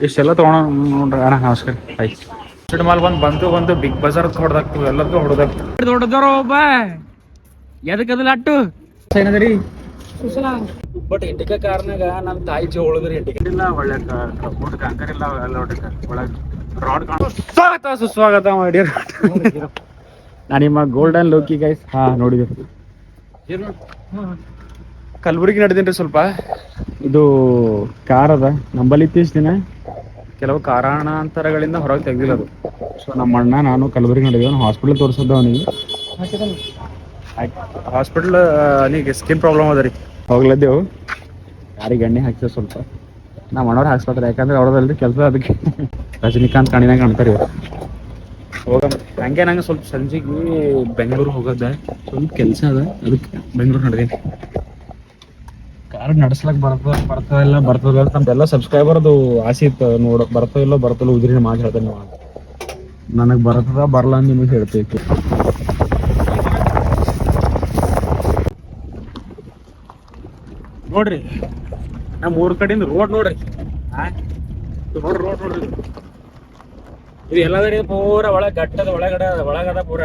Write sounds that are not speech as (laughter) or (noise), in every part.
ಇಷ್ಟೆಲ್ಲ ತೊಗೊಂಡು ನೋಡ್ರಿ. ಅಣ್ಣ ನಮಸ್ಕಾರ. ಆಯ್ತು ಸಿಡ್ ಮಾಲ್ ಬಂದು ಬಂತು ಬಂದು ಬಿಗ್ ಬಜಾರ್ ಹೊಡೆದಾಗ್ತಿವಿ ಎಲ್ಲದಕ್ಕೂ ಹೊಡೆದಾಗ ದೊಡ್ಡದವ್ರ ಒಬ್ಬ ಎದಕ್ಕದಲ್ಲ ಅಟ್ಟು ಏನದ್ರಿ? ಬಟ್ ಇಂಡಿಕಾ ಕಾರ್ನಾಗ ನಮ್ಮ ತಾಯಿ ಜೀವ ಉಳಿದ್ರಿ ಇಲ್ಲ ಒಳ್ಳೆ ಊಟ ಕಾಂಕರ್ ಇಲ್ಲ ಎಲ್ಲ ಹೊಡಿಕ ಒಳಗೆ ರಾಡ್ ಕಾಣ ಸ್ವಾಗತ ಸುಸ್ವಾಗತ ಮಾಡಿ ನಾನು ನಿಮ್ಮ ಗೋಲ್ಡನ್ ಲೋಕಿ ಗೈಸ್ ಹಾ ನೋಡಿದ್ರಿ ಕಲಬುರಗಿ ನಡೆದೇನ್ರಿ ಸ್ವಲ್ಪ? ಇದು ಕಾರ್ ಅದ ನಂಬಲ್ಲಿ ಇತ್ತೀಚ ದಿನ. ಕೆಲವು ಕಾರಣಾಂತರಗಳಿಂದ ಹೊರಗೆ ತೆಗ್ದಿಲ್ಲ ಅದು ಸೊ ನಮ್ಮ ಅಣ್ಣ ನಾನು ಕಲಬುರಗಿ ನಡೆದೇವೆ ಹಾಸ್ಪಿಟಲ್ ತೋರಿಸಿದ್ದ ಅವನಿಗೆ. ಹಾಸ್ಪಿಟಲ್ ನೀ ಸ್ಕಿನ್ ಪ್ರಾಬ್ಲಮ್ ಅದ ರೀ. ಹೋಗ್ಲದ್ದೇವು ಯಾರಿಗೆ ಎಣ್ಣೆ ಹಾಕ್ತೇವೆ ಸ್ವಲ್ಪ. ನಮ್ಮ ಅಣ್ಣವ್ರು ಹಾಕ್ಸ್ಕೊತಾರೆ ಯಾಕಂದ್ರೆ ಅವ್ರದಲ್ರಿ ಕೆಲಸ ಅದಕ್ಕೆ. ರಜನಿಕಾಂತ್ ಕಣಿನಾಗ ಕಾಣ್ತಾರೆ ಇವ್ರು. ಹೋಗ ಹಂಗೆ ನಂಗೆ ಸ್ವಲ್ಪ ಸಂಜೆಗೆ ಬೆಂಗಳೂರು ಹೋಗೋದ. ಸ್ವಲ್ಪ ಕೆಲಸ ಅದ. ಅದಕ್ಕೆ ಬೆಂಗಳೂರು ನಡೆದೀನಿ ಕಾರ್ ನಡ್ಸ್ಲಕ್ ಬರ್ತದ ಬರ್ತದ ಇಲ್ಲ ಬರ್ತದ ಅಂತ ನಮ್ದೆಲ್ಲ ಸಬ್ಸ್ಕ್ರೈಬರ್ದು ಆಸೆ ಇತ್ತು. ನೋಡ ಬರ್ತೋ ಇಲ್ಲೋ ಬರ್ತಲ್ಲ ಉದ್ರಿ ಮಾತು ಹೇಳ್ತೇನೆ ನೀವು ನನಗೆ ಬರ್ತದ ಬರಲ್ಲ ಅಂತ ನಿಮಗೆ ಹೇಳ್ತೈತಿ ನೋಡ್ರಿ ನಮ್ಮ ಊರ್ ಕಡೆಯಿಂದ ರೋಡ್ ನೋಡ್ರಿ. ನೋಡ್ರಿ ರೋಡ್ ನೋಡ್ರಿ. ಇದು. ಪೂರ ಒಳಗ ಗಟ್ಟದ, ಒಳಗಡೆ ಒಳಗಡೆ ಪೂರ.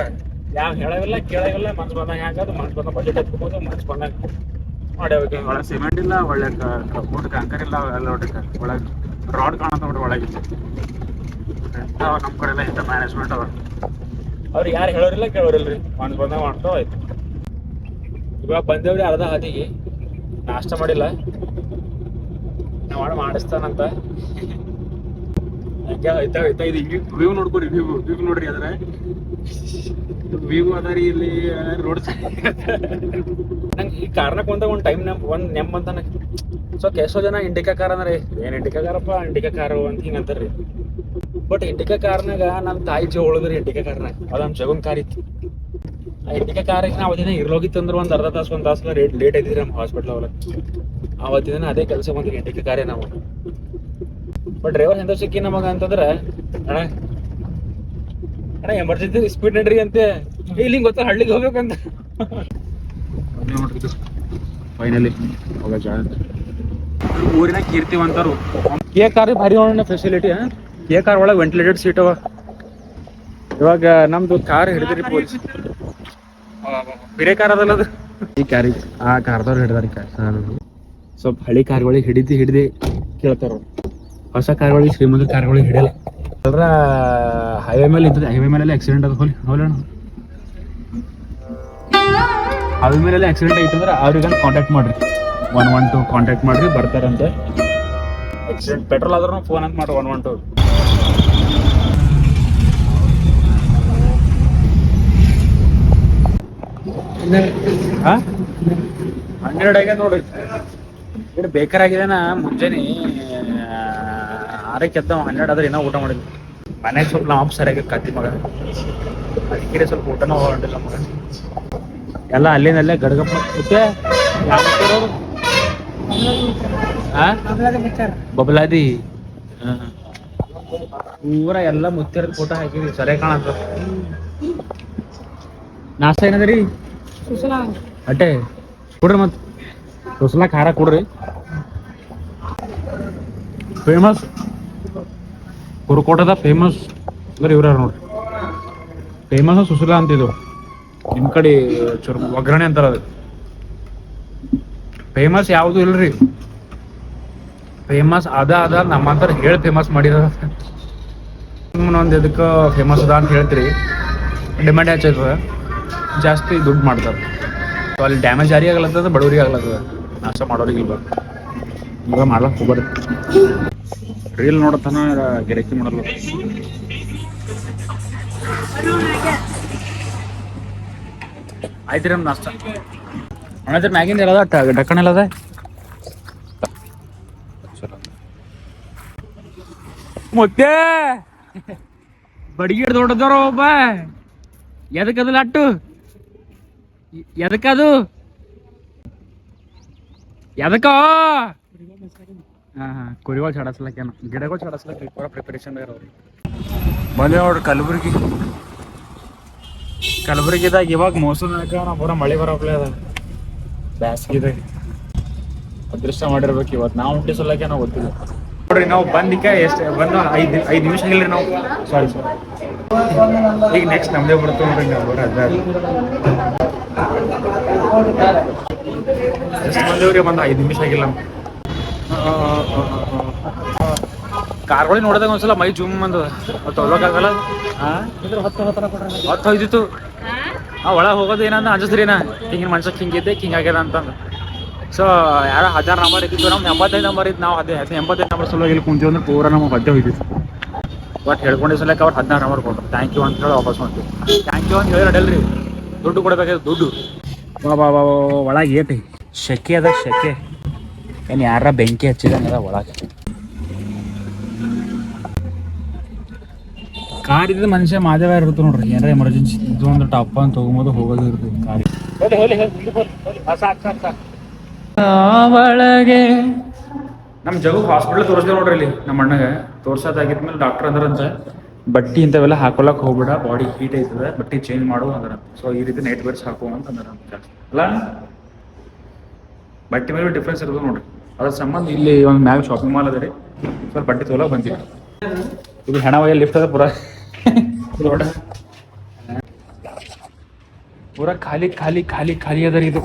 ಯಾವ ಹೇಳವಿಲ್ಲ, ಕೇಳವಿಲ್ಲ, ಮನ್ಸ್ ಬಂದಾಗ ಹಾಕೋದು ಮನ್ಸ್ ಬಂದ ಬಜೆಟ್ ಎತ್ಕೋಬೋದು ಮನ್ಸ್ ಬಂದಾಗ. ಒಳಗೆ ಸಿಮೆಂಟ್ ಇಲ್ಲ ಒಳ್ಳೆ ಊಟ ಕಂಕರ್ ಇಲ್ಲ ಎಲ್ಲ ನೋಡ್ರಿ ಒಳಗೆ ರಾಡ್ ಕಾಣತ್ತ ನೋಡ್ರಿ ಒಳಗೆ ಇಂಥವ ನಮ್ಮ ಕಡೆ ಎಲ್ಲ ಇಂಥ ಮ್ಯಾನೇಜ್ಮೆಂಟ್ ಅವ ಅವ್ರು ಯಾರು ಹೇಳೋರಿಲ್ಲ ಕೇಳೋರಿಲ್ರಿ. ಮಣ್ಣು ಬಂದಾಗ ಮಾಡ್ತಾವ ಆಯ್ತು. ಇವಾಗ ಬಂದೇವ್ರಿ ಅರ್ಧ ಹಾದಿಗೆ. ನಾಷ್ಟ ಮಾಡಿಲ್ಲ. ನಾವು ಮಾಡಿಸ್ತಾನಂತ. ಹಂಗೆ ಆಯ್ತಾ ಆಯ್ತಾ ಇದು ವ್ಯೂ ನೋಡ್ಕೊರಿ ವ್ಯೂ ವ್ಯೂ ನೋಡ್ರಿ ಅದ್ರ ಅದ ರೀ ಇಲ್ಲಿ ರೋಡ್ ನಂಗೆ ಈ ಕಾರ್ನಕ್ಕೆ ಬಂದಾಗ ಒಂದು ಟೈಮ್ ನೆಮ್, ಒಂದು ನೆಮ್ ಅಂತಾನೆ ಸೊ ಎಷ್ಟೋ ಜನ ಇಂಡಿಕಾ ಕಾರ್ ಅಂದ್ರೆ. ಏನ್ ಇಂಡಿಕಾ ಕಾರಪ್ಪ ಇಂಡಿಕಾ ಕಾರು ಅಂತ ಹಿಂಗೆ ಅಂತಾರ್ರಿ. ಬಟ್ ಇಂಡಿಕಾ ಕಾರ್ನಾಗ ನಮ್ಮ ತಾಯಿ ಜೋಳದ್ರಿ ಇಂಡಿಕಾ ಕಾರ್ನಾಗ ಅದು ಜಗನ್ ಕಾರ್ ಇತ್ತು. ಆ ಇಂಡಿಕಾ ಕಾರಿಗೆ ನಾವು ಅವತ್ತಿನ ಇರ್ಲೋಗಿತ್ತು ಅಂದ್ರೆ ಒಂದು ಅರ್ಧ ತಾಸು, ಒಂದು ತಾಸು ರೇಟ್ ಲೇಟ್ ಐತಿದ್ರಿ ನಮ್ಮ ಹಾಸ್ಪಿಟ್ಲ್ ಅವ್ರ ಅವತ್ತಿನ ಅದೇ ಕೆಲಸ ಬಂದ್ರಿ ಇಂಡಿಕಾ ಕಾರೇ ನಾವು. ಬಟ್ ಡ್ರೈವರ್ ಎಂತ ಸಿಕ್ಕಿ ನಮಗ ಅಂತಂದ್ರೆ, ಅಣ್ಣ ಅಣ್ಣ ಎಮರ್ಜೆನ್ಸಿ ಸ್ಪೀಡ್ ನಡ್ರಿ ಅಂತೆ. ಇಲ್ಲಿ ಗೊತ್ತ ಹಳ್ಳಿಗೆ ಹೋಗ್ಬೇಕಂತ. ಫೈನಲಿ ಊರಿನ ಕೀರ್ತಿವಂತರು. ಕೆ ಕಾರ್ ಭಾರಿ ಒಣ ಫೆಸಿಲಿಟಿ ಕೆ ಕಾರ್ ಒಳಗೆ ವೆಂಟಿಲೇಟೆಡ್ ಸೀಟ್ ಅವ. ಇವಾಗ ನಮ್ದು ಕಾರ್ ಹಿಡಿದ್ರಿ ಪೊಲೀಸ್ ಬೇರೆ ಕಾರ್ ಅದಲ್ಲ ಅದು. ಈ ಕಾರಿಗೆ ಆ ಕಾರ್ದವ್ರು ಹಿಡ್ದಾರಿ ಕಾರ್ ಸ್ವಲ್ಪ ಹಳಿ ಕಾರ್ಗಳಿಗೆ ಹಿಡಿದು ಹಿಡಿದಿ ಕೇಳ್ತಾರ. ಹೊಸ ಕಾರ್ಗಳಿಗೆ ಶ್ರೀಮಂತ ಕಾರ್ಗಳಿಗೆ ಹಿಡಿಯಲ್ಲ. ಅದ್ರ ಹೈವೇ ಮೇಲೆ ಇರ್ತದೆ ಹೈವೇ ಮೇಲೆ ಆಕ್ಸಿಡೆಂಟ್ ಅದ ಹೋಲಿ ಹೋಲೋಣ ಹೈವೇ ಮೇಲೆ ಆಕ್ಸಿಡೆಂಟ್ ಆಯ್ತು ಅಂದ್ರೆ ಅವ್ರಿಗೆ ಕಾಂಟ್ಯಾಕ್ಟ್ ಮಾಡ್ರಿ. ಒನ್ ಒನ್ ಟು ಕಾಂಟ್ಯಾಕ್ಟ್ ಮಾಡ್ರಿ, ಬರ್ತಾರಂತೆ. ಆಕ್ಸಿಡೆಂಟ್ ಪೆಟ್ರೋಲ್ ಆದ್ರೂ ಫೋನ್ ಅಂತ ಮಾಡ್ರಿ ಒನ್ ಒನ್ ಟು ಹನ್ನೆರಡು ಆಗ್ಯದ ನೋಡ್ರಿ. ಇದು ಬೇಕಾರಾಗಿದಾನ ಮುಂಜಾನೆ. ಆರಕ್ಕೆ ಎದ್ದ ಹನ್ನೆರಡು ಆದ್ರೆ ಇನ್ನೂ ಊಟ ಮಾಡಿದ್ವಿ ಮನೆಗೆ ಸ್ವಲ್ಪ ನಾವು ಸರಿಯಾಗಿ ಕತ್ತಿ ಮಗ. ಅದಕ್ಕೆ ಸ್ವಲ್ಪ ಊಟನೂ ಹೊರಟಿಲ್ಲ ಮಗ. ಎಲ್ಲ ಅಲ್ಲಿಂದಲ್ಲೇ ಗಡ್ಗಪ್ಪ ಮತ್ತೆ ಊರು? ಬಬಲಾದಿ. ಹಾ. ಪೂರ ಎಲ್ಲ ಮುತ್ತರ ಫೋಟೋ ಹಾಕಿದ್ವಿ. ಸರಿಯಾಗಿ ಕಾಣತ್ತ ನಾಷ್ಟ ಏನದ್ರಿ? ಅಟ್ಟೆ. ಕೊಡ್ರಿ ಮತ್ ಸುಸಲ ಖಾರ ಕುಡ್ರಿ. ಫೇಮಸ್ ಕುರುಕೋಟದ ಫೇಮಸ್ ಅಂದ್ರೆ ಇವ್ರ ನೋಡ್ರಿ? ಫೇಮಸ್ ಸುಸುಲಾ ಇದು. ನಿಮ್ ಕಡೆ ಒಗ್ಗರಣೆ ಅಂತಾರ ಅದು. ಫೇಮಸ್ ಯಾವುದು ಇಲ್ರಿ? ಫೇಮಸ್ ಅದ ಅದ ನಮ್ಮಂತರ ಹೇಳಿ ಫೇಮಸ್ ಮಾಡಿದ ಒಂದು ಇದಕ್ಕೆ ಫೇಮಸ್ ಅದ ಅಂತ ಹೇಳ್ತೀರಿ? ಡಿಮ್ಯಾಂಡ್ ಹೆಚ್ಚಾಯ್ತದ. ಜಾಸ್ತಿ ದುಡ್ಡು ಮಾಡ್ತಾರೆ. ಅಲ್ಲಿ ಡ್ಯಾಮೇಜ್ ಯಾರಿಗೆ ಆಗ್ಲತ್ತದ, ಬಡವರಿಗೆ ಆಗ್ಲತ್ತದ. ನಾಶ ಮಾಡೋರಿಗೆ ಇಲ್ವ ಈಗ ಹೋಗ್ಬಾರ್ದು ರೀಲ್ ನೋಡತನ ಗಿರಾಕಿ ಮಾಡಲ್ಲ. ಆಯ್ತು ನಾಷ್ಟ. ಅಣ್ಣ ಮ್ಯಾಗಿಂದ ಎಲ್ಲದ ಡಕ್ಕಣ ಎಲ್ಲದ ಮತ್ತೆ! ಬಡಿಗೆ ದೊಡ್ಡದವ್ರ ಒಬ್ಬ. ಎದಕ್ಕದಲ್ಲ ಅಟ್ಟು ಎದಕ್ಕದು ಎದಕ್ಕ? ಹಾ ಹಾ ಕುರಿಗಳು ಚಡಸ್ಲಕ್ಕೇನು ಗಿಡಗಳು ಚಡಸ್ಲಕ್ಕ ಪೂರ ಪ್ರಿಪರೇಷನ್ ಇರೋರು ಬಂದೆ ನೋಡ್ರಿ ಕಲಬುರ್ಗಿ. ಕಲಬುರ್ಗಿದಾಗ ಇವಾಗ ಮೋಸಮ್ಯಾಗ ನಾ ಪೂರ ಮಳೆ ಬರೋಪ್ಲೇ ಅದ. ಬ್ಯಾಸ್ಗಿದಾಗ ಅದೃಷ್ಟ ಮಾಡಿರ್ಬೇಕು ಇವತ್ತು ನಾವು ಹುಟ್ಟಿ ಸಲಕ್ಕೆ ನಾವು ಗೊತ್ತಿಲ್ಲ. ನೋಡ್ರಿ ನಾವು ಬಂದಿಕ್ಕೆ ಎಷ್ಟು ಬಂದು ಐದು ಐದು ನಿಮಿಷ ಆಗಿಲ್ರಿ ನಾವು ಸಾರಿ ಸರ್ ಈಗ ನೆಕ್ಸ್ಟ್ ನಮ್ದೇ ಬಿಡ್ತು ನೋಡ್ರಿ ನಾವು ಎಷ್ಟು ಬಂದೇವ್ರಿ ಒಂದು ಐದು ನಿಮಿಷ ಆಗಿಲ್ಲ. ಕಾರ್ಗಳಿಗೆ ನೋಡಿದಾಗ ಒಂದ್ಸಲ ಮೈ ಜುಮ್ ಅಂದದ. ತೊಗೊಳಕಾಗಲ್ಲ ತೊಗೊಳಕ್ಕಾಗಲ್ಲ ಹಾಂ ಹತ್ತು ಹೋಯ್ದಿತ್ತು ಆ, ಒಳಗೆ ಹೋಗೋದು ಏನಂದ? ಅಂಜಸ್ರೀನ ಹಿಂಗಿನ ಮನ್ಸಕ್ಕೆ ಹಿಂಗಿದ್ದೆ ಹಿಂಗೆ ಆಗ್ಯದ ಅಂತಂದು. ಸೊ ಯಾರೋ ಹಜಾರ್ ನಂಬರ್ ಇದ್ದಿತ್ತು ನಮ್ಮ ಎಂಬತ್ತೈದು ನಂಬರ್ ಇದ್ದು ನಾವು ಅದೇ ಎಂಬತ್ತೈದು ನಂಬರ್ ಸಲುವಾಗಿ ಇಲ್ಲಿ ಕುಂತೀವಿ ಅಂದ್ರೆ ಪೂರ ನಮಗೆ ಹೊಟ್ಟೆ ಹೋಯ್ತಿತ್ತು. ಬಟ್ ಹೇಳ್ಕೊಂಡೆ ಸಲಕ್ಕೆ ಅವ್ರು ಹದಿನಾರು ನಂಬರ್ ಕೊಟ್ಟರು ಥ್ಯಾಂಕ್ ಯು ಅಂತ ಹೇಳಿ ವಾಪಸ್ ಮಾಡ್ತೀವಿ ಥ್ಯಾಂಕ್ ಯು ಅಂತ ಹೇಳಿ ಅಡಲ್ರಿ ದುಡ್ಡು ಕೊಡಬೇಕಾದ್ರೆ ದುಡ್ಡು. ಬಾ ಬಾ ಬಾ ಒಳಗೆ ಏಟಿ ಶೆಕೆ ಅದ, ಶೆಕೆ. ಏನು ಯಾರ ಬೆಂಕಿ ಹಚ್ಚಿದಂಗದ ಒಳಗೆ. ಕಾರ್ ಇದ್ರೆ ಮನುಷ್ಯ ಮಾದೇವ ಇರುತ್ತೆ ನೋಡ್ರಿ. ಏನಾರ ಎಮರ್ಜೆನ್ಸಿ ಇದು ಒಂದು ಟಾಪ್ ಅಂತ ತಗೊಂಬೋದು ಹೋಗೋದು ಇರ್ತದೆ ಕಾರ್. ಒಳಗೆ ನಮ್ಮ ಜಗು ಹಾಸ್ಪಿಟಲ್ ತೋರಿಸ್ದೆ ನೋಡ್ರಿ ಇಲ್ಲಿ ನಮ್ಮ ಅಣ್ಣಗೆ. ತೋರ್ಸೋದಾಗಿದ್ಮೇಲೆ ಡಾಕ್ಟರ್ ಅಂದ್ರಂತ. ಬಟ್ಟಿ ಇಂಥವೆಲ್ಲ ಹಾಕೊಳಕ್ ಹೋಗ್ಬೇಡ ಬಾಡಿ ಹೀಟ್ ಐತದ ಬಟ್ಟಿ ಚೇಂಜ್ ಮಾಡು ಅಂದ್ರ ಸೊ ಈ ರೀತಿ ನೈಟ್ ವೇರ್ಸ್ ಹಾಕುವ ಅಂತ ಅಂದ್ರ ಅಲ್ಲ ಬಟ್ಟಿ ಬಟ್ಟೆ ಮೇಲೆ ಡಿಫ್ರೆನ್ಸ್ ಇರ್ತದೆ ನೋಡ್ರಿ. ಅದ್ರ ಸಂಬಂಧ ಇಲ್ಲಿ ಒಂದು ಮ್ಯಾಗ ಶಾಪಿಂಗ್ ಮಾಲ್ ಅದ ರೀ. ಸ್ವಲ್ಪ ಬಟ್ಟೆ ತೋಲ ಬಂದಿವಿ. ಇದು ಹೆಣ ಒಯ್ಯ ಲಿಫ್ಟ್ ಅದ ಪೂರ. ದೊಡ್ಡ ಪೂರ ಖಾಲಿ ಖಾಲಿ ಖಾಲಿ ಖಾಲಿ ಅದ ರೀ ಇದು.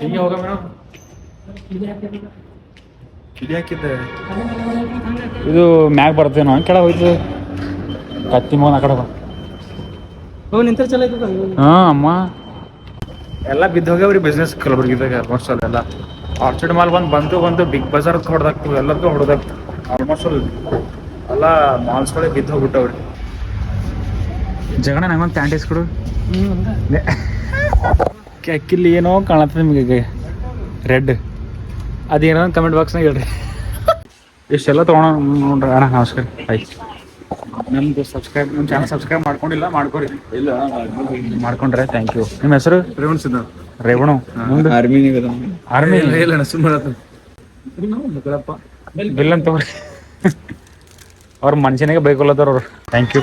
ಹಿಂಗೆ ಹೋಗ ಮೇಡಮ್? ಹಾಕಿದ್ದೆ. ಇದು ಮ್ಯಾಗ್ ಬರ್ತೇನೋ ಹಂಗೆ ಕೆಳಗೆ ಹೋಯ್ತು. ಕತ್ತಿ ಮಗನ ಆ ಕಡೆ ಹೋಗಿ. ನಿಂತರ ಚಲೋ ಹಾ ಅಮ್ಮ. ಎಲ್ಲ ಬಿದ್ದು ಹೋಗ್ಯಾವ್ರಿ ಬಿಸ್ನೆಸ್ ಕಲಬುರ್ಗಿದಾಗ ಅಲ್ಲೆಲ್ಲ ಆರ್ಚಿಡ್ ಮಾಲ್ ಬಂದು ಬಂತು ಬಂತು ಬಿಗ್ ಬಜಾರ್ ಹೊಡೆದಾಗ್ತು ಎಲ್ಲದಕ್ಕೂ ಹೊಡೆದಾಗ್ತು ಆಲ್ಮೋಸ್ಟ್ ಅಲ್ಲಿ ಎಲ್ಲ ಮಾಲ್ಸ್ಗಳೇ ಬಿದ್ದು ಹೋಗ್ಬಿಟ್ಟವ್ರಿ. ಜಗಣ ನಂಗೊಂದು ಪ್ಯಾಂಟ್ ಕೊಡು. ಅಕ್ಕಿಲ್ಲಿ ಏನೋ ಕಾಣತ್ತೆ ನಿಮಗೆ ರೆಡ್ ಅದೇನೋ ಕಮೆಂಟ್ ಬಾಕ್ಸ್ನಾಗ ಹೇಳ್ರಿ. ಇಷ್ಟೆಲ್ಲ ತೊಗೊಳ ನೋಡ್ರಿ ಅಣ್ಣ ನಮಸ್ಕಾರ. ಆಯ್ತು ನಮ್ದು ಸಬ್ಸ್ಕ್ರೈಬ್ ನಮ್ಮ ಚಾನಲ್ ಸಬ್ಸ್ಕ್ರೈಬ್ ಮಾಡ್ಕೊಂಡಿಲ್ಲ ಮಾಡ್ಕೊರಿ ಇಲ್ಲ ಮಾಡ್ಕೊಂಡ್ರೆ ಥ್ಯಾಂಕ್ ಯು ನಿಮ್ಮ ಹೆಸರು? ರೇವಣ್ ಸಿದ್ಧ ರೇವಣು ಆರ್ಮಿ ಆರ್ಮಿ? ಇಲ್ಲ ಸುಮ್ಮನೆ ಬಿಲ್ ಅಂತ ತಗೋರಿ ಅವ್ರ ಮನುಷ್ಯನಿಗೆ ಬೈಕೊಲ್ಲತ್ತಾರ ಅವ್ರು. ಥ್ಯಾಂಕ್ ಯು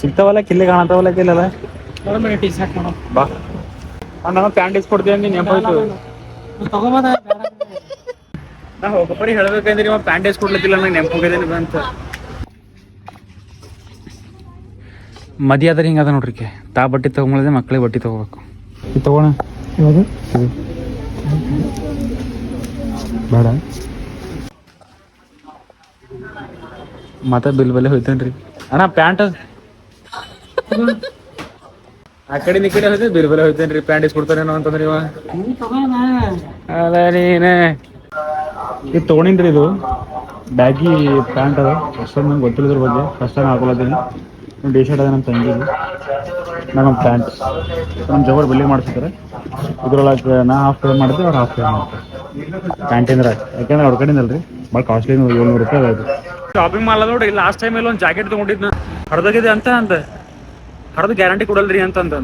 ಸಿಗ್ತಾವಲ್ಲ ಕಿಲ್ಲಿ ಕಾಣತಾವಲ್ಲ ಕಿಲ್ಲಲ್ಲ ಮಾಡೋ ಬಾ. ನಾನು ಪ್ಯಾಂಟ್ ಇಸ್ಕೊಡ್ತೀವಿ ನೆನಪಾಯ್ತು ನಾ ಹೋಗಪ್ಪರಿ ಹೇಳ್ಬೇಕಂದ್ರೆ ಇವ ಪ್ಯಾಂಟ್ ಇಸ್ಕೊಡ್ಲತ್ತಿಲ್ಲ ನಂಗೆ ನೆನಪೋಗಿದ್ದೇನೆ ಅಂತ. ಮದಿ ಆದ್ರೆ ಹಿಂಗದ ನೋಡ್ರಿ ಕೆ ತಾ ಬಟ್ಟೆ ತಗೊಂಬಳದೆ ಮಕ್ಳಿಗೆ ಬಟ್ಟೆ ತಗೋಬೇಕು. ಇದು ತಗೋಣ. ಇವಾಗ? ಬೇಡ. ಮತ್ತೆ ಬಿಲ್ ಬೆಲೆ ಹೋಯ್ತೇನ್ರಿ ಅಣ್ಣ ಪ್ಯಾಂಟ್ ಆ ಕಡೆ ಈ ಕಡೆ ಹೋಯ್ತೇನೆ ಬಿಲ್ ಬೆಲೆ ಹೋಯ್ತೇನ್ರಿ ಪ್ಯಾಂಟ್ ಇಸ್ಕೊಡ್ತಾರೇನೋ ಅಂತಂದ್ರೆ ಇವ. ಅದ ನೀನೆ. ಇದು ತೊಗೊಂಡಿನ್ರಿ ಇದು. ಬ್ಯಾಗಿ ಪ್ಯಾಂಟ್ ಅದ. ಫಸ್ಟ್ ನಂಗೆ ಗೊತ್ತಿಲ್ಲದ್ರ ಬಗ್ಗೆ. ಫಸ್ಟ್ ಟೈಮ್ ಹಾಕೊಳತ್ತೀನಿ ಟಿ ಶರ್ಟ್ ಅದ ನಮ್ಮ ತಂಗಿ. ನಮ್ಮ ಪ್ಯಾಂಟ್ ನಮ್ಮ ಜಗರ್ ಬಿಲ್ಲಿ ಮಾಡ್ತಿದ್ದಾರೆ ಇದ್ರೊಳಗೆ ನಾ ಹಾಫ್ ಪೇ ಮಾಡಿದ್ರೆ ಅವ್ರು ಹಾಫ್ ಪೇ ಮಾಡ್ತಾರೆ. ಪ್ಯಾಂಟ್ ಅಂದ್ರೆ ಯಾಕಂದ್ರೆ ಅವ್ರ ಕಡೆಯಿಂದ ಅಲ್ರಿ ಭಾಳ ಕಾಸ್ಟ್ಲಿ ಏಳ್ನೂರು ರೂಪಾಯಿ ಅದ ಶಾಪಿಂಗ್ ಮಾಲ್ ನೋಡಿ ಲಾಸ್ಟ್ ಟೈಮ್ ಅಲ್ಲಿ ಒಂದು ಜಾಕೆಟ್ ತೊಗೊಂಡಿದ್ನ. ಹರಿದೋಗಿದೆ ಅಂತ ಅಂದೆ. ಹರಿದು ಗ್ಯಾರಂಟಿ ಕೊಡಲ್ರಿ ಅಂತಂದ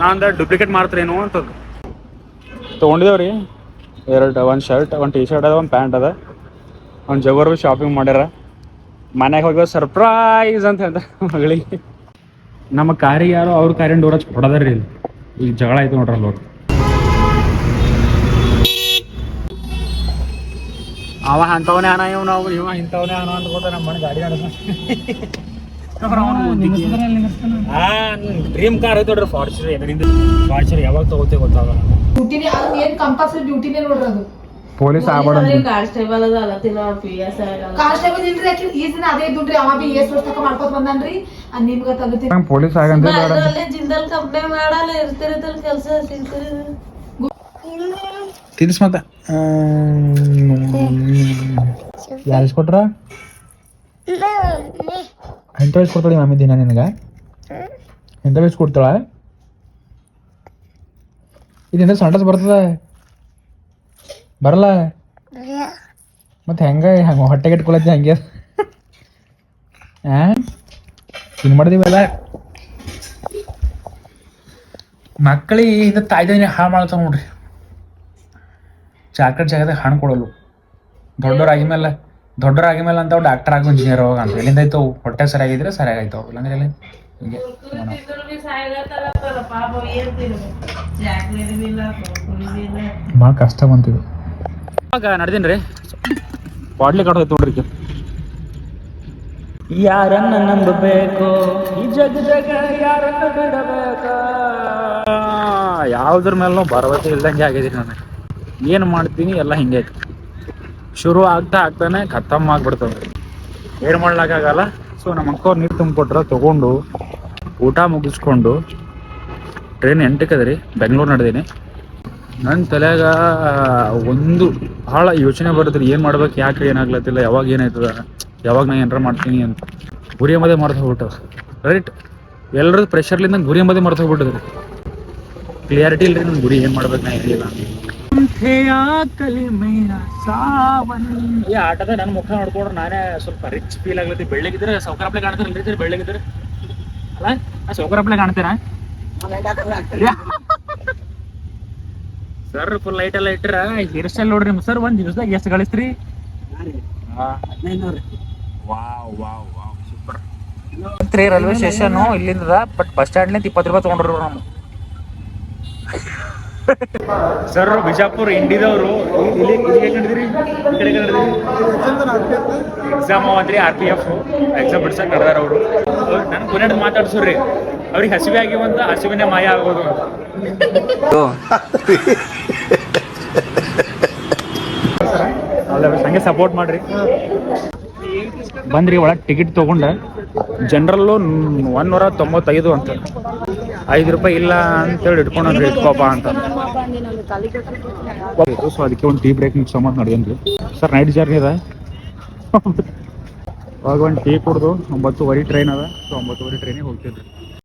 ನಾ ಅಂದ ಡೂಪ್ಲಿಕೇಟ್ ಮಾಡ್ತಾರೇನು ಅಂತಂದು. ತೊಗೊಂಡಿದ್ದೇವ್ರಿ ಎರಡು ಒಂದು ಶರ್ಟ್ ಒಂದು ಟಿ ಶರ್ಟ್ ಅದ ಒಂದು ಪ್ಯಾಂಟ್ ಅದ. ಒಂದು ಜವರ್ ಶಾಪಿಂಗ್ ಮಾಡ್ಯಾರ. ಮನೆಗೆ ಹೋಗಿ ಸರ್ಪ್ರೈಸ್ ಅಂತ ಹೇಳ್ತಾರೆ ಮಗಳಿಗೆ. ನಮ್ಮ ಕಾರಿ ಯಾರು ಅವ್ರ ಕಾರಿನ ಡೋರ್ ಹಚ್ಚಿ ಹೊಡೆದ್ರಿ ಇಲ್ಲಿ. ಈಗ ಜಗಳ ಆಯ್ತು ನೋಡ್ರಿ ಅಲ್ಲಿ ಅವ್ರು ಅವ ಅಂತವನೇ ಅನ ಇವ್ ನಾವು ಇವ ಇಂಥವನೇ ಅನ ಅಂತ ನಮ್ಮ ಮನೆ ಗಾಡಿ ಡ್ರೀಮ್ ಕಾರ್ ಐತೆ ನೋಡ್ರಿ ಫಾರ್ಚುನರ್ ಎದರಿಂದ ಫಾರ್ಚುನರ್ ಯಾವಾಗ ತಗೋತೇವೆ ಗೊತ್ತಾಗಲ್ಲ. ಡ್ಯೂಟಿನೇ ಅದು ಏನು ಕಂಪಲ್ಸರಿ ಡ್ಯೂಟಿನೇ ನೋಡ್ರಿ ಅದು. ಪೊಲೀಸ್ ಆಗ್ಬೇಡ ಕಾನ್ಸ್ಟೇಬಲ್ ಅದ ತಿನ್ನ ಪಿ ಎಸ್ ಕಾನ್ಸ್ಟೇಬಲ್ ಇಲ್ರಿ ಆಕಿ ಈ ದಿನ ಅದೇ ಇದ್ದುನ್ರಿ ಅವ ಬಿ ಎಸ್ ವರ್ಷ ತಕ ಮಾಡ್ಕೊತ ಬಂದನ್ರಿ. ಅದ್ ನಿಮ್ಗ ತಗತಿ ಪೊಲೀಸ್ ಆಗಂದ್ರೆ ಅದ್ರಲ್ಲಿ ಜಿಂದಲ್ ಕಂಪ್ನಿ ಮಾಡಲ್ಲ ಇರ್ತಿರತ್ತಲ್ಲ ಕೆಲಸ ಸಿಗ್ತಿರಿ. ತಿನ್ಸ್ ಮತ್ತ. ಯಾರು ಕೊಟ್ರ? ಎಂತ ವಯಸ್ಸು ಕೊಡ್ತಾಳೆ ಮಮ್ಮಿ ದಿನ ನಿನಗ? ಎಂತ ವಯಸ್ಸು ಕೊಡ್ತಾಳ? ಇದರಿಂದ ಸಂಡಸ್ ಬರ್ತದ. ಬರಲ್ಲ? ಮತ್ತೆ ಹೆಂಗ? ಹಂಗ ಹೊಟ್ಟೆಗೆ ಇಟ್ಕೊಳತ್ತೆ ಹಂಗೆ. ಆ? ತಿನ್ ಮಾಡಿದೀವಲ್ಲ? ಮಕ್ಕಳಿಗೆ ಇದು ತಾಯ್ದೇನೆ ಹಾಳು ಮಾಡ್ತಾವ ನೋಡ್ರಿ. ಚಾಕ್ಲೇಟ್ ಜಾಗದಾಗ ಹಣ್ಣು ಕೊಡಲು ದೊಡ್ಡವರಾಗಿ ಮೇಲೆ ದೊಡ್ಡವರಾಗಿ ಮೇಲೆ ಅಂತ ಡಾಕ್ಟರ್ ಆಗೋ ಇಂಜಿನಿಯರ್ ಹೋಗ ಅಂತ. ಎಲ್ಲಿಂದ ಆಯ್ತು ಹೊಟ್ಟೆ ಸರಿಯಾಗಿದ್ರೆ ಸರಿಯಾಗೈತವು ಇಲ್ಲಾಂದ್ರೆ ಎಲ್ಲಿ? ಹಿಂಗೆ. ಭಾಳ ಕಷ್ಟ ಬಂತಿದೆ ಇವಾಗ ನಡೆದೀನಿ ರೀ ಬಾಡ್ಲಿ ಕಾಡ್ತೈತೆ ನೋಡ್ರಿ ಯಾರನ್ನ ನಂಬಬೇಕು? ಈ ಜಗ ಜಗ ಯಾರನ್ನ ಬಿಡಬೇಕ? ಯಾವ್ದ್ರ ಮೇಲೂ ಭರವಸೆ ಇಲ್ದಂಗೆ ಆಗಿದ್ದೀನಿ ನನಗೆ ಏನು ಮಾಡ್ತೀನಿ ಎಲ್ಲ ಹಿಂಗೆ ಐತಿ. ಶುರು ಆಗ್ತಾ ಆಗ್ತಾನೆ ಖತಮ್ ಆಗ್ಬಿಡ್ತದೆ. ಏನು ಮಾಡ್ಲಾಗಲ್ಲ ಸೊ ನಮ್ಮ ಅಕ್ಕ ನೀರು ತುಂಬಿಕೊಟ್ರ ತಗೊಂಡು ಊಟ ಮುಗಿಸ್ಕೊಂಡು ಟ್ರೈನ್ ಎಂಟಕ್ಕದ್ರಿ ಬೆಂಗಳೂರು ನಡೆದೀನಿ. ನನ್ನ ತಲೆಯಾಗ ಒಂದು ಭಾಳ ಯೋಚನೆ ಬರುತ್ತೆ ಏನು ಮಾಡ್ಬೇಕು ಯಾಕೆ ಏನಾಗ್ಲತ್ತಿಲ್ಲ ಯಾವಾಗ ಏನಾಯ್ತದ ಯಾವಾಗ ನಾ ಏನಾರ ಮಾಡ್ತೀನಿ ಅಂತ. ಗುರಿ ಎಂಬುದೇ ಮಾಡ್ತ ಹೋಗ್ಬಿಟ್ಟದ. ರೈಟ್ ಎಲ್ಲರದ್ದು ಪ್ರೆಷರ್ಲಿಂದ ಗುರಿ ಎಂಬುದೇ ಮರೆತು ಹೋಗ್ಬಿಟ್ಟದ್ರಿ. ಕ್ಲಿಯಾರಿಟಿ ಇಲ್ರಿ ನನ್ ಗುರಿ ಏನು ಮಾಡ್ಬೇಕು ನಾ ಏನಿಲ್ಲ ಈ ಆಟದ ನನ್ನ ಮುಖ ನೋಡ್ಕೊಂಡ್ರೆ ನಾನೇ ಸ್ವಲ್ಪ ರಿಚ್ ಫೀಲ್ ಆಗ್ಲತ್ತಿ. ಬೆಳ್ಳಗಿದ್ರೆ ಸೌಕರ್ಯಪ್ಲೆ ಕಾಣ್ತಾರೆ ಬೆಳ್ಳಗಿದ್ರೆ? ಅಲ್ಲ ನಾ ಸೌಕರ್ಯಪ್ಲೆ ಕಾಣ್ತೇನೆ ಸರ್ ಫುಲ್ ಲೈಟ್ ಎಲ್ಲ ಇಟ್ರ ಹೇರ್ ಸ್ಟೈಲ್ ನೋಡ್ರಿ ಸರ್ ಒಂದ್ ದಿವಸದಾಗ ಎಷ್ಟು ಗಳಿಸ್ತ್ರಿ? Wow wow wow super three railway station ಇಲ್ಲಿಂದ ಬಟ್ ಬಸ್ ಸ್ಟ್ಯಾಂಡ್ಲಿಂದ ಇಪ್ಪತ್ತು ರೂಪಾಯಿ ತಗೊಂಡ್ರು ನಾವು ಸರ್ ಬಿಜಾಪುರ್ ಇಂಡಿದವರು. ಇಲ್ಲಿ ಇಲ್ಲಿ ಕಂಡಿದ್ರಿ ಈ ಕಡೆ ಎಕ್ಸಾಮ್ ಅವತ್ರಿ ಆರ್ ಪಿ ಎಫ್ ಎಕ್ಸಾಮ್ ಬಿಡ್ಸಕ್ ನಡೆದಾರ ಅವರು. ನನ್ ಕೊನೆಡ್ ಮಾತಾಡ್ಸೋರಿ ಅವ್ರಿಗೆ ಹಸಿವೆ ಆಗಿವಂತ ಹಸಿವಿನೇ ಮಾಯ ಆಗೋದು. ಹಂಗೆ ಸಪೋರ್ಟ್ ಮಾಡ್ರಿ. ಬಂದ್ರಿ, ಒಳಗೆ ಟಿಕೆಟ್ ತಗೊಂಡ ಜನರಲ್ಲು ಒನ್ ನೂರ ತೊಂಬತ್ತೈದು ಅಂತ. ಐದು ರೂಪಾಯಿ ಇಲ್ಲ ಅಂತೇಳಿ ಇಟ್ಕೊಂಡ್ರಿ ಇಟ್ಕೋಪ ಅಂತ. ಸೊ, ಅದಕ್ಕೆ ಒಂದು ಟೀ ಬ್ರೇಕ್ ಮಿಕ್ಸ್ ಮಾತು ನಡೆದೇನ್ರಿ ಸರ್ ನೈಟ್ ಜರ್ನಿ ಅದ? (laughs) ಅವಾಗ ಒಂದು ಟೀ ಕುಡ್ದು ಒಂಬತ್ತುವರೆ ಟ್ರೈನ್ ಅದ. ಸೊ, ಒಂಬತ್ತುವರೆ ಟ್ರೈನಿಗೆ ಹೋಗ್ತಿದ್ರಿ